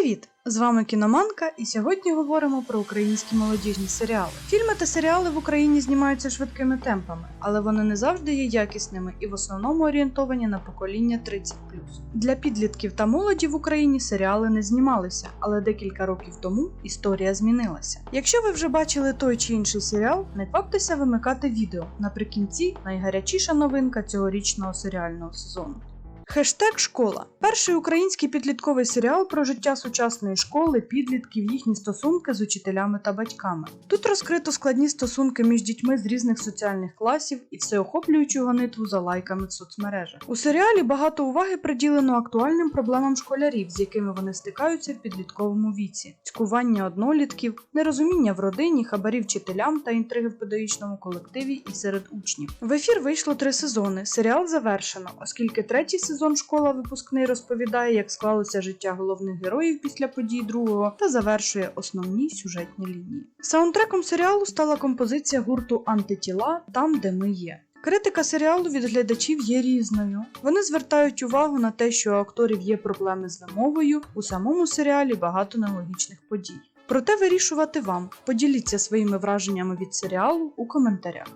Привіт! З вами Кіноманка, і сьогодні говоримо про українські молодіжні серіали. Фільми та серіали в Україні знімаються швидкими темпами, але вони не завжди є якісними і в основному орієнтовані на покоління 30 Для підлітків та молоді в Україні серіали не знімалися, але декілька років тому історія змінилася. Якщо ви вже бачили той чи інший серіал, не кваптеся вимикати відео. Наприкінці найгарячіша новинка цьогорічного серіального сезону. Хештег школа перший український підлітковий серіал про життя сучасної школи, підлітків, їхні стосунки з учителями та батьками. Тут розкрито складні стосунки між дітьми з різних соціальних класів і всеохоплюючу гонитву за лайками в соцмережах. У серіалі багато уваги приділено актуальним проблемам школярів, з якими вони стикаються в підлітковому віці: цькування однолітків, нерозуміння в родині, хабарі вчителям та інтриги в педагогічному колективі і серед учнів. В ефір вийшло три сезони. Серіал завершено, оскільки третій сезон школа випускний розповідає, як склалося життя головних героїв після подій другого та завершує основні сюжетні лінії. Саундтреком серіалу стала композиція гурту Антитіла Там, де ми є. Критика серіалу від глядачів є різною. Вони звертають увагу на те, що у акторів є проблеми з вимовою, у самому серіалі багато нелогічних подій. Проте вирішувати вам. Поділіться своїми враженнями від серіалу у коментарях.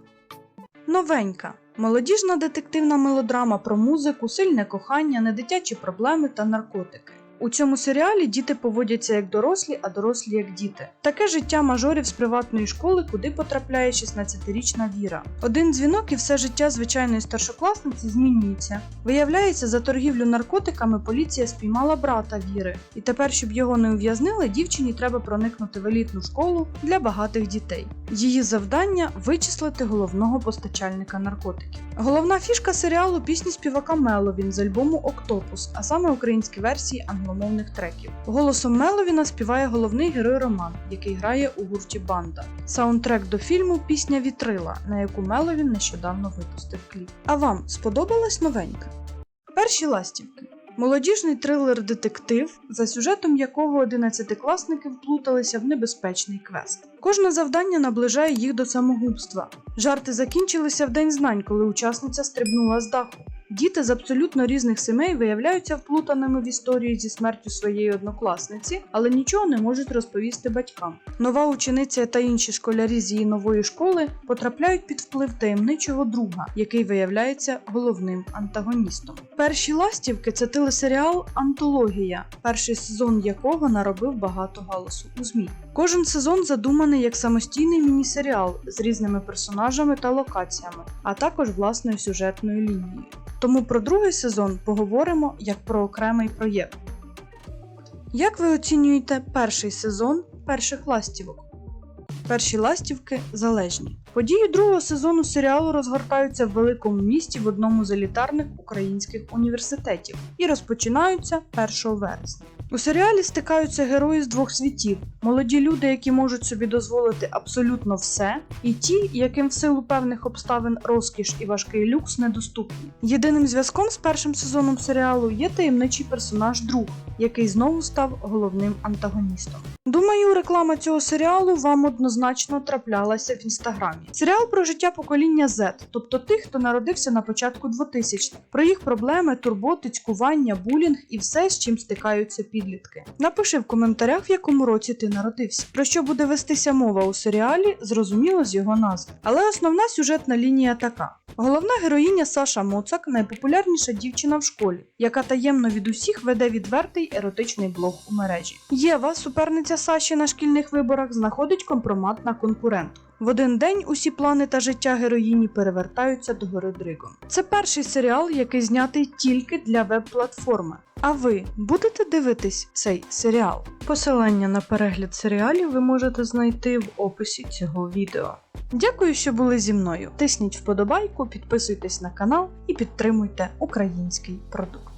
Новенька. Молодіжна детективна мелодрама про музику, сильне кохання, недитячі проблеми та наркотики. У цьому серіалі діти поводяться як дорослі, а дорослі як діти. Таке життя мажорів з приватної школи, куди потрапляє 16-річна Віра. Один дзвінок і все життя звичайної старшокласниці змінюється. Виявляється, за торгівлю наркотиками поліція спіймала брата Віри, і тепер, щоб його не ув'язнили, дівчині треба проникнути в елітну школу для багатих дітей. Її завдання вичислити головного постачальника наркотиків. Головна фішка серіалу пісні співака Меловін з альбому Октопус, а саме українські версії англомовних треків. Голосом Меловіна співає головний герой Роман, який грає у гурті Банда. Саундтрек до фільму Пісня Вітрила, на яку Меловін нещодавно випустив кліп. А вам сподобалась новенька? Перші ластівки. Молодіжний трилер-детектив, за сюжетом якого одинадцятикласники вплуталися в небезпечний квест. Кожне завдання наближає їх до самогубства. Жарти закінчилися в день знань, коли учасниця стрибнула з даху. Діти з абсолютно різних сімей виявляються вплутаними в історію зі смертю своєї однокласниці, але нічого не можуть розповісти батькам. Нова учениця та інші школярі з її нової школи потрапляють під вплив таємничого друга, який виявляється головним антагоністом. Перші ластівки це телесеріал Антологія, перший сезон якого наробив багато галасу у ЗМІ. Кожен сезон задуманий як самостійний міні-серіал з різними персонажами та локаціями, а також власною сюжетною лінією. Тому про другий сезон поговоримо як про окремий проєкт. Як ви оцінюєте перший сезон перших ластівок? Перші ластівки залежні. Події другого сезону серіалу розгортаються в великому місті в одному з елітарних українських університетів і розпочинаються 1 вересня. У серіалі стикаються герої з двох світів: молоді люди, які можуть собі дозволити абсолютно все, і ті, яким в силу певних обставин розкіш і важкий люкс недоступні. Єдиним зв'язком з першим сезоном серіалу є таємничий персонаж друг, який знову став головним антагоністом. Думаю, реклама цього серіалу вам однозначно траплялася в інстаграмі. Серіал про життя покоління Z, тобто тих, хто народився на початку 2000-х, про їх проблеми, турботи, цькування, булінг і все, з чим стикаються підлітки. Напиши в коментарях, в якому році ти народився. Про що буде вестися мова у серіалі, зрозуміло з його назви. Але основна сюжетна лінія така. Головна героїня Саша Моцак найпопулярніша дівчина в школі, яка таємно від усіх веде відвертий еротичний блог у мережі. Єва, суперниця Саші на шкільних виборах, знаходить компромат на конкурентку. В один день усі плани та життя героїні перевертаються до гори Дригом. Це перший серіал, який знятий тільки для веб-платформи. А ви будете дивитись цей серіал? Посилання на перегляд серіалів ви можете знайти в описі цього відео. Дякую, що були зі мною. Тисніть вподобайку, підписуйтесь на канал і підтримуйте український продукт.